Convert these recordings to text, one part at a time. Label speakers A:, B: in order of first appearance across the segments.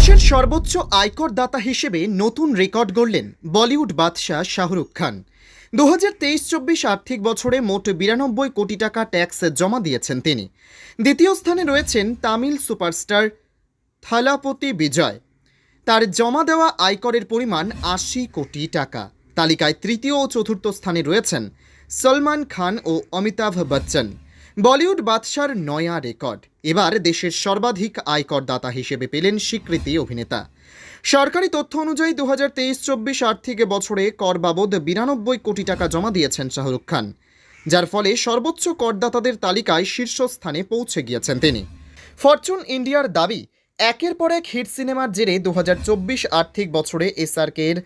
A: দেশের সর্বোচ্চ আয়কর দাতা হিসেবে নতুন রেকর্ড গড়লেন বলিউড বাদশাহ শাহরুখ খান। দু হাজার তেইশ চব্বিশ আর্থিক বছরে মোট বিরানব্বই কোটি টাকা ট্যাক্স জমা দিয়েছেন তিনি। দ্বিতীয় স্থানে রয়েছেন তামিল সুপারস্টার থালাপতি বিজয়। তার জমা দেওয়া আয়করের পরিমাণ আশি কোটি টাকা। তালিকায় তৃতীয় ও চতুর্থ স্থানে রয়েছেন সলমান খান ও অমিতাভ বচ্চন। বলিউড বাদশার নয়া রেকর্ড। এবার দেশের সর্বাধিক আয়করদাতা হিসেবে পেলেন স্বীকৃতি অভিনেতা। সরকারি তথ্য অনুযায়ী দু হাজার তেইশ চব্বিশ আর্থিক বছরে কর বাবদ বিরানব্বই কোটি টাকা জমা দিয়েছেন শাহরুখ খান। যার ফলে সর্বোচ্চ করদাতাদের তালিকায় শীর্ষস্থানে পৌঁছে গিয়েছেন তিনি। ফরচুন ইন্ডিয়ার দাবি একের পর এক হিট সিনেমার জেরে দু হাজার চব্বিশ আর্থিক বছরে এসআরকের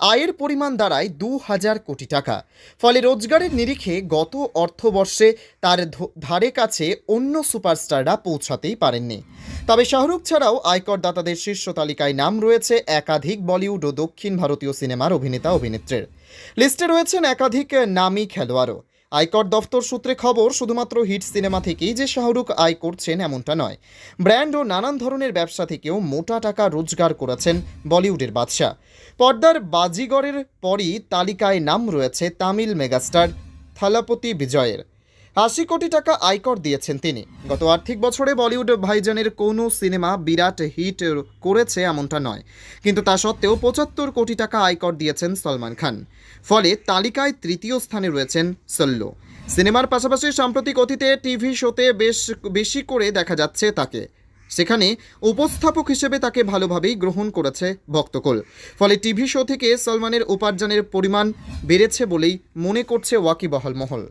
A: আয়ের পরিমাণ দাঁড়ায় দু হাজার কোটি টাকা। ফলে রোজগারের নিরিখে গত অর্থবর্ষে তার ধারে কাছে অন্য সুপারস্টাররা পৌঁছাতেই পারেননি। তবে শাহরুখ ছাড়াও আয়করদাতাদের শীর্ষ তালিকায় নাম রয়েছে একাধিক বলিউড ও দক্ষিণ ভারতীয় সিনেমার অভিনেতা অভিনেত্রীর লিস্টে রয়েছেন একাধিক নামী খেলোয়াড়ও। আয়কর দফতর সূত্রে খবর, শুধুমাত্র হিট সিনেমা থেকেই যে শাহরুখ আয় করছেন এমনটা নয়। ব্র্যান্ড ও নানান ধরনের ব্যবসা থেকেও মোটা টাকা রোজগার করেছেন বলিউডের বাদশাহ। পর্দার বাজিগরের পরই তালিকায় নাম রয়েছে তামিল মেগাস্টার থালাপতি বিজয়ের। আশি কোটি টাকা আয়কর দিয়েছেন তিনি। গত আর্থিক বছরে বলিউড ভাইজানের কোনো সিনেমা বিরাট হিট করেছে এমনটা নয়। কিন্তু তা সত্ত্বেও পঁচাত্তর কোটি টাকা আয়কর দিয়েছেন সলমান খান। ফলে তালিকায় তৃতীয় স্থানে রয়েছেন সল্লো। সিনেমার পাশাপাশি সাম্প্রতিক অতীতে টিভি শোতে বেশ বেশি করে দেখা যাচ্ছে তাকে। সেখানে উপস্থাপক হিসেবে তাকে ভালোভাবেই গ্রহণ করেছে ভক্তকুল। ফলে টিভি শো থেকে সলমানের উপার্জনের পরিমাণ বেড়েছে বলেই মনে করছে ওয়াকিবহাল মহল।